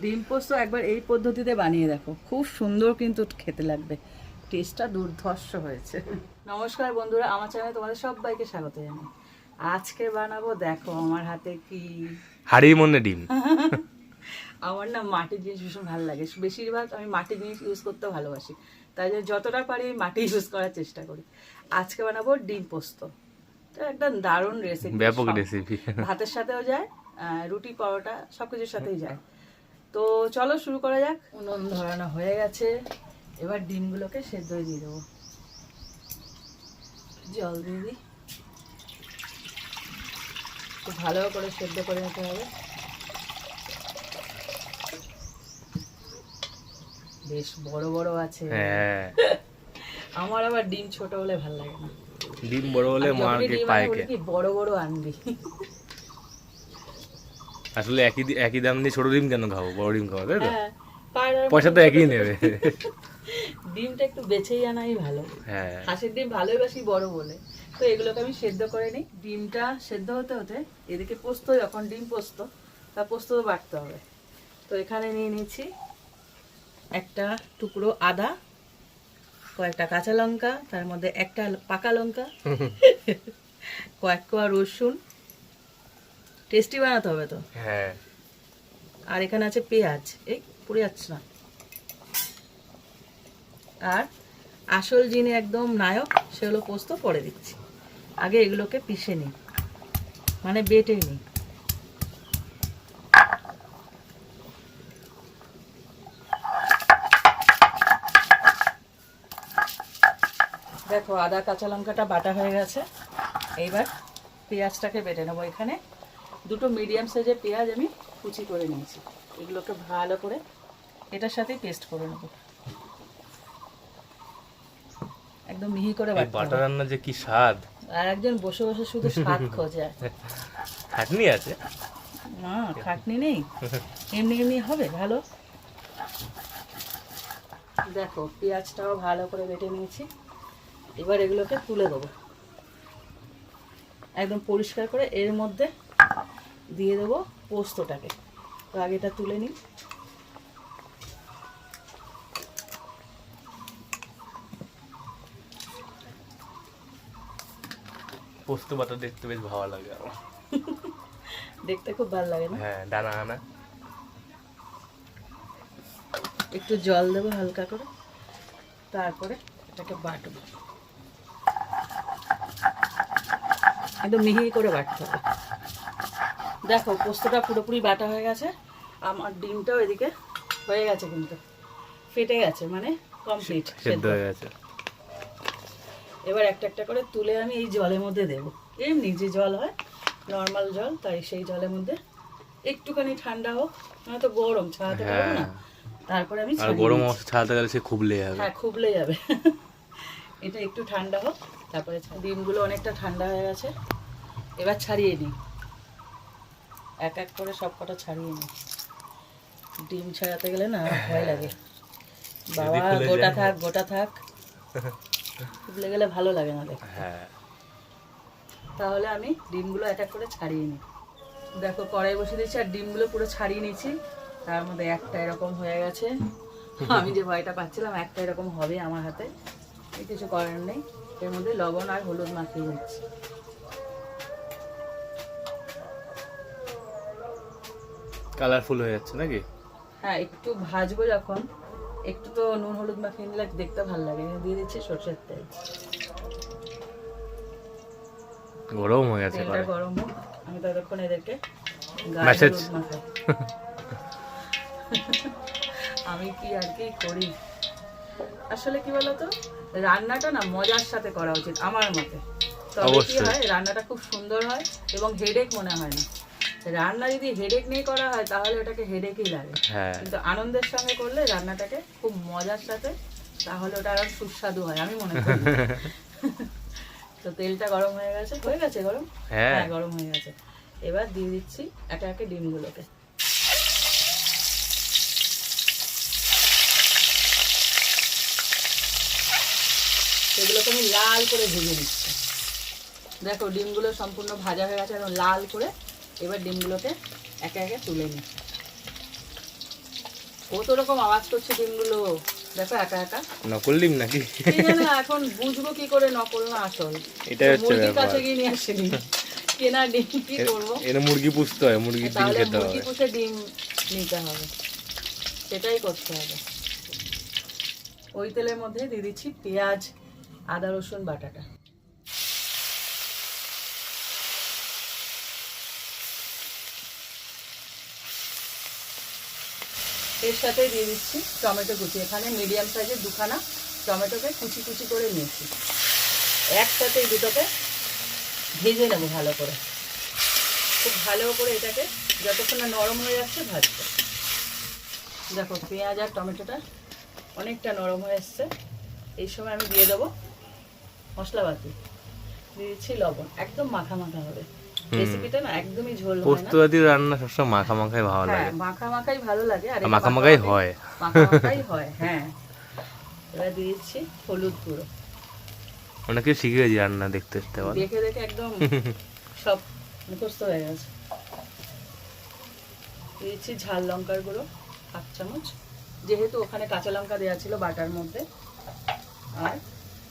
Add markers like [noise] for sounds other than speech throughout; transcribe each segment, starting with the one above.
ডিম পোস্ত একবার এই পদ্ধতিতে বানিয়ে দেখো। খুব সুন্দর কিন্তু খেতে লাগবে। টেস্টটা দুর্ধর্ষ হয়েছে। নমস্কার বন্ধুরা আমার চ্যানেলে তোমাদের সবাইকে স্বাগত জানাই। আজকে বানাবো দেখো আমার হাতে কি? হাড়ির মনে ডিম। [laughs] আমার না মাটির জিনিস ভীষণ ভালো লাগে। বেশিরভাগ আমি মাটির জিনিস ইউজ করতে ভালোবাসি। তাই জন্য যতটা পারি মাটি ইউজ করার চেষ্টা করি। আজকে বানাবো ডিম পোস্ত। তো একটা দারুণ রেসিপি ব্যাপক রেসিপি ভাতের সাথেও যায় রুটি পরোটা সব কিছুর সাথেই যায়। তো চলো শুরু করা যাক। উনুন ধরানো হয়ে গেছে। এবার ডিমগুলোকে সেদ্ধ দিয়ে দেবো। জল দিয়ে দিই। খুব ভালো করে সেদ্ধ করে নিতে হবে। বেশ বড় বড় আছে। হ্যাঁ। [laughs] আমার আবার ডিম ছোট হলে ভালো লাগে না। ডিম বড় হলে মার্কেট পায় কি বড় বড় আনবি? [laughs] আসলে একই একই দাম দিয়ে ছোট ডিম কেন খাব? বড় ডিম খাব তাই তো? হ্যাঁ পয়সা তো একই নেবে। [laughs] ডিমটা একটু বেছেই আনাই ভালো। হ্যাঁ। হাঁসের ডিম ভালোই বাসি বড় বলে। তো এগুলোকে আমি সেদ্ধ করে নিই। ডিমটা সেদ্ধ হতে হতে এদিকে পোস্ত যখন ডিম পোস্ত তা পোস্ত তো বাটতে হবে। তো এখানে নিয়ে নিচ্ছি একটা টুকরো আদা কয়েকটা কাঁচা লঙ্কা তার মধ্যে একটা পাকা লঙ্কা কয়েক কোয়া রসুন টেস্টি বানাতে হবে তো? হ্যাঁ। আর এখানে আছে পেঁয়াজ। এই পুড়ে যাচ্ছে না। আর আসল যিনি একদম নায়ক সে হলো পোস্ত পরে দিচ্ছি। আগে এগুলোকে পিষে নিই। মানে বেটে নিই। দেখো আদা কাঁচা লঙ্কাটা বাটা হয়ে গেছে। এইবার পেঁয়াজটাকে বেটে নেব এখানে। দুটো মিডিয়াম সাইজের পেঁয়াজ আমি কুচি করে নিয়েছি। এগুলোকে ভালো করে এটার সাথেই পেস্ট করে নেব। একদম মিহি করে বাটতে রান্না যে কি স্বাদ। আর একজন বসে বসে শুধু স্বাদ খোঁজে। খাটনি আছে? না খাটনি নেই। এমনি এমনি হবে ভালো? দেখো পেঁয়াজটাও ভালো করে বেটে নিয়েছি। এবার এগুলোকে তুলে দেবো। একদম পরিষ্কার করে এর মধ্যে দিয়ে দেবো পোস্তটাকে। তো আগে এটা তুলে নিই। পোস্ত বাটা দেখতে বেশ ভালো লাগে আমার [laughs] দেখতে খুব ভালো লাগে না? হ্যাঁ দানা আনা একটু জল দেবো হালকা করে। তারপরে এটাকে বাটবো। একদম মিহি করে বাটতে হবে। দেখো পোস্তটা পুরোপুরি বাটা হয়ে গেছে। আমার ডিমটাও এদিকে হয়ে গেছে কিন্তু। ফেটে গেছে মানে কমপ্লিট সেদ্ধ হয়ে গেছে। এবার একটা একটা করে তুলে আমি এই জলের মধ্যে দেবো। এমনি যে জল হয় নর্মাল জল তাই সেই জলের মধ্যে একটুখানি ঠান্ডা হোক মানে তো গরম ছাড়াতে পারব না। হ্যাঁ। তারপরে আমি আর গরম অবস্থা ছাড়াতে গেলে সে খুবলে যাবে। হ্যাঁ খুবলে যাবে। [laughs] এটা একটু ঠান্ডা হোক তারপরে ডিমগুলো অনেকটা ঠান্ডা হয়ে গেছে। এবার ছাড়িয়ে নিই এক এক করে সব কটা ছাড়িয়ে নিই। ডিম ছাড়াতে গেলে না ভয় লাগে। বাবা গোটা থাক গোটা থাক। খুবলে গেলে ভালো লাগে না দেখো হ্যাঁ। তাহলে আমি ডিমগুলো এক এক করে ছাড়িয়ে নিই। দেখো কড়াই বসে দিয়েছি আর ডিমগুলো পুরো ছাড়িয়ে নিয়েছি। তার মধ্যে একটা এরকম হয়ে গেছে। আমি যে ভয়টা পাচ্ছিলাম একটা এরকম হবে আমার হাতে। কিছু করার নেই। এর মধ্যে লবণ আর হলুদ মাখিয়ে দিচ্ছি কালারফুল হয়ে যাচ্ছে নাকি? হ্যাঁ একটু ভাজবো যখন। একটু তো নুন হলুদ মাখিয়ে নিলে দেখতে ভালো লাগে। দিয়ে দিচ্ছি সর্ষের তেল। গরম হয়ে গেছে তেলটা গরম হোক আমি ততক্ষণ এদেরকে মাখাই। আমি কি আর কি করি? আসলে কি বলতো? রান্নাটা না মজার সাথে করা উচিত আমার মতে। তবে কি অবশ্যই। হয় রান্নাটা খুব সুন্দর হয় এবং হেডেক মনে হয় না। রান্না যদি হেডেক নিয়ে করা হয় তাহলে ওটাকে হেডেকই লাগে। হ্যাঁ। কিন্তু আনন্দের সঙ্গে করলে রান্নাটাকে খুব মজার সাথে তাহলে ওটা আরও সুস্বাদু হয় আমি মনে করি। তো তেলটা গরম হয়ে গেছে। হয়ে গেছে গরম? হ্যাঁ। হ্যাঁ গরম হয়ে গেছে। এবার দিয়ে দিচ্ছি একে একে ডিমগুলোকে। সেগুলোকে আমি লাল করে ভেজে নিচ্ছি। দেখো ডিমগুলো সম্পূর্ণ ভাজা হয়ে গেছে একদম লাল করে এবার ডিমগুলোকে একে একে তুলে নিই। কত রকম আওয়াজ করছে ডিমগুলো। দেখো একা একা। নকল ডিম নাকি? এখন বুঝব কি করে নকল না আসল। এটাই হচ্ছে মুরগির কাছে গিয়ে নিয়ে আসিনি। কেনা ডিম কি করব? এর মুরগি পুষতে হয় মুরগি ডিম খেতে মুরগি পুষে ডিম নিতে হবে। সেটাই করতে হবে। ওই তেলের মধ্যে দিয়ে দিচ্ছি পেঁয়াজ আদা রসুন বাটাটা। এর সাথে দিয়ে দিচ্ছি টমেটো কুচি। এখানে মিডিয়াম সাইজের দুখানা টমেটোকে কুচি কুচি করে নিয়েছি। একসাথে এই দুটোকে ভেজে নেব ভালো করে। খুব ভালো করে এটাকে যতক্ষণ না নরম হয়ে যাচ্ছে ভাজবো। দেখো, পেঁয়াজ আর টমেটোটা অনেকটা নরম হয়ে এসছে এই সময় আমি দিয়ে দেবো মশলাপাতি। দিয়ে দিচ্ছি লবণ। একদম মাখা মাখা হবে। রেসিপিটা না একদমই ঝোল হয় না। পোস্ত জাতীয় রান্না সবসময় মাখা মাখাই ভালো হ্যাঁ লাগে। মাখা মাখাই ভালো লাগে আর আর মাখা মাখাই হয়। মাখা মাখাই হয় হ্যাঁ। এবার দিয়ে হলুদ গুঁড়ো। অনেকে শিখে গেছি রান্না দেখতে দেখে দেখে একদম সব মুখস্থ হয়ে গেছে। দিয়েছি ঝাল লঙ্কার গুঁড়ো হাফ চামচ। যেহেতু ওখানে কাঁচা লঙ্কা দেওয়া ছিল বাটার মধ্যে আর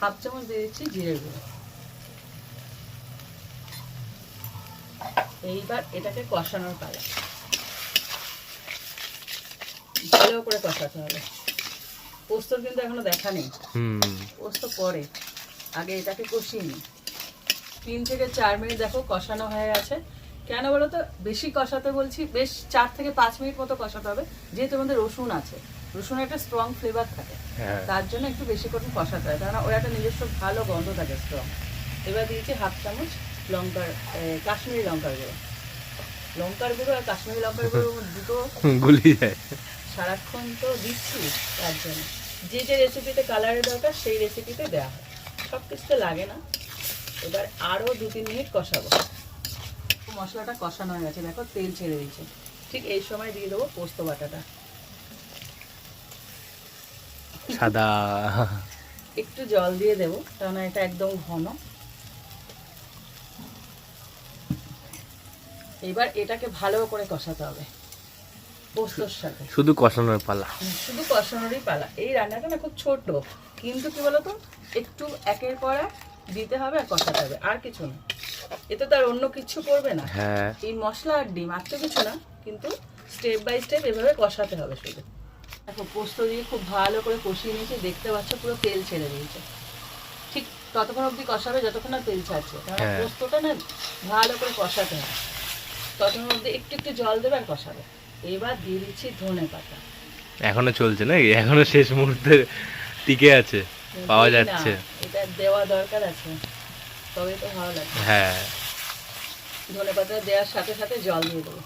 হাফ চামচ দিয়ে দিচ্ছি জিরে গুঁড়ো। এইবার এটাকে কষানোর পালা। ভালো করে কষাতে হবে। পোস্তর কিন্তু এখনও দেখা নেই। পোস্ত পরে আগে এটাকে কষিয়ে নিই। তিন থেকে চার মিনিট দেখো কষানো হয়ে গেছে। কেন বলো তো? বেশি কষাতে বলছি বেশ চার থেকে পাঁচ মিনিট মতো কষাতে হবে। যেহেতু আমাদের রসুন আছে রসুনের একটা স্ট্রং ফ্লেভার থাকে। হ্যাঁ। তার জন্য একটু বেশি করে কষাতে হয়। কারণ ওর একটা নিজস্ব ভালো গন্ধ থাকে স্ট্রং এবার দিয়েছি হাফ চামচ লঙ্কার কাশ্মীরি লঙ্কার গুঁড়ো। লঙ্কার গুঁড়ো আর কাশ্মীরি লঙ্কার গুঁড়ো [laughs] দুটো যায়। সারাক্ষণ তো দিচ্ছি তার জন্য। যে যে রেসিপিতে কালারের দরকার সেই রেসিপিতে দেওয়া হয়। সব কিছুতে লাগে না। এবার আরও দু তিন মিনিট কষাবো। মশলাটা কষানো হয়ে গেছে। দেখো তেল ছেড়ে দিয়েছে। ঠিক এই সময় দিয়ে দেবো পোস্ত বাটাটা। সাদা। একটু জল দিয়ে দেবো কারণ এটা একদম ঘন। এবার এটাকে ভালো করে কষাতে হবে। পোস্তর সাথে। শুধু কষানোর পালা। শুধু কষানোরই পালা। এই রান্নাটা না খুব ছোট কিন্তু কি বলতো একটু একের পর এক দিতে হবে আর কষাতে হবে আর কিছু না। এতে তো আর অন্য কিছু করবে না। হ্যাঁ। এই মশলা আর ডিম আর তো কিছু না কিন্তু স্টেপ বাই স্টেপ এভাবে কষাতে হবে শুধু। দেখো পোস্ত দিয়ে খুব ভালো করে কষিয়ে নিয়েছি দেখতে পাচ্ছ পুরো তেল ছেড়ে দিয়েছে। ঠিক ততক্ষণ অবধি কষাবে যতক্ষণ না তেল ছাড়ছে। কারণ হ্যাঁ। পোস্তটা না ভালো করে কষাতে হবে। ততক্ষণ অবধি একটু একটু জল দেবে আর কষাবে। এবার দিয়ে দিচ্ছি ধনে পাতা। এখনও চলছে নাকি? এখনও শেষ মুহূর্তে টিকে আছে পাওয়া যাচ্ছে। এটা দেওয়া দরকার আছে। তবে তো ভালো লাগবে হ্যাঁ। ধনে পাতা দেওয়ার সাথে সাথে জল দিয়ে দেবো।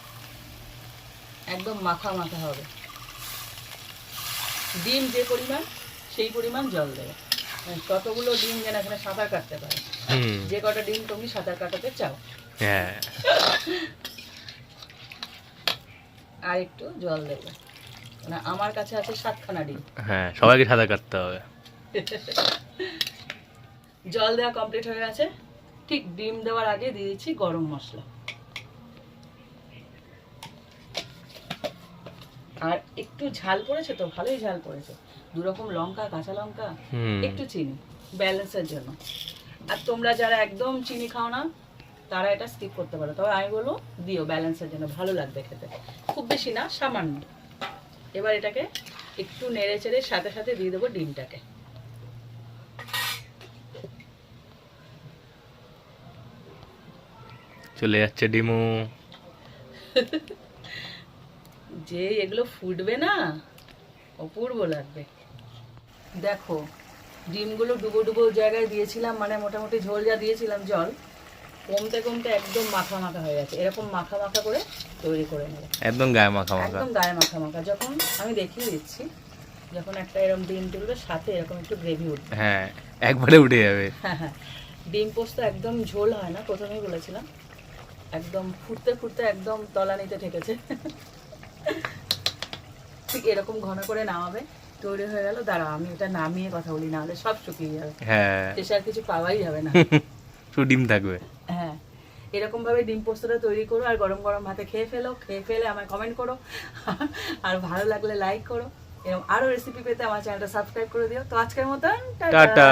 একদম মাখা মাখা হবে। ডিম যে পরিমাণ সেই পরিমাণ জল দেবে। মানে কতগুলো ডিম যেন এখানে সাঁতার কাটতে পারে। হুম। যে কটা ডিম তুমি সাঁতার কাটাতে চাও। হ্যাঁ। আর একটু জল দেবে। মানে আমার কাছে আছে সাতখানা ডিম। হ্যাঁ সবাইকে সাদা কাটতে হবে। জল দেওয়া কমপ্লিট হয়ে গেছে। ঠিক ডিম দেওয়ার আগে গরম মশলা। আর একটু ঝাল পড়েছে তো ভালোই ঝাল পড়েছে। দু রকম লঙ্কা কাঁচা লঙ্কা একটু চিনি ব্যালেন্সের জন্য। আর তোমরা যারা একদম চিনি খাও না তারা এটা স্কিপ করতে পারো। তবে আমি বলব দিও ব্যালেন্সের জন্য ভালো লাগবে খেতে। খুব বেশি না সামান্য। এবার এটাকে একটু নেড়ে চেড়ে সাথে সাথে দিয়ে দেবো ডিমটাকে। চলে যাচ্ছে ডিমু। [laughs] যে এগুলো ফুটবে না অপূর্ব লাগবে। দেখো ডিমগুলো ডুবো ডুবো জায়গায় দিয়েছিলাম মানে মোটামুটি ঝোল যা দিয়েছিলাম জল কমতে কমতে একদম মাখা মাখা হয়ে গেছে। এরকম মাখা মাখা করে তৈরি করে নেবে। একদম গায়ে মাখা মাখা। একদম গায়ে মাখা মাখা। যখন আমি দেখিয়ে দিচ্ছি যখন একটা এরকম ডিম তুলবে সাথে এরকম একটু গ্রেভি উঠবে। হ্যাঁ একবারে উঠে যাবে। হ্যাঁ হ্যাঁ। ডিম পোস্ত একদম ঝোল হয় না প্রথমেই বলেছিলাম। একদম ফুটতে ফুটতে একদম তলানিতে ঠেকেছে। ঠিক এরকম ঘন করে নামাবে তৈরি হয়ে গেল। দাঁড়া আমি এটা নামিয়ে কথা বলি না হলে সব শুকিয়ে যাবে। হ্যাঁ। আর কিছু পাওয়াই যাবে না। [laughs] শুধু ডিম থাকবে। হ্যাঁ এরকমভাবে ডিম পোস্তটা তৈরি করো আর গরম গরম ভাতে খেয়ে ফেলো, খেয়ে ফেলে আমায় কমেন্ট করো। [laughs] আর ভালো লাগলে লাইক করো। এরকম আরও রেসিপি পেতে আমার চ্যানেলটা সাবস্ক্রাইব করে দিও। তো আজকের মতন টাটা!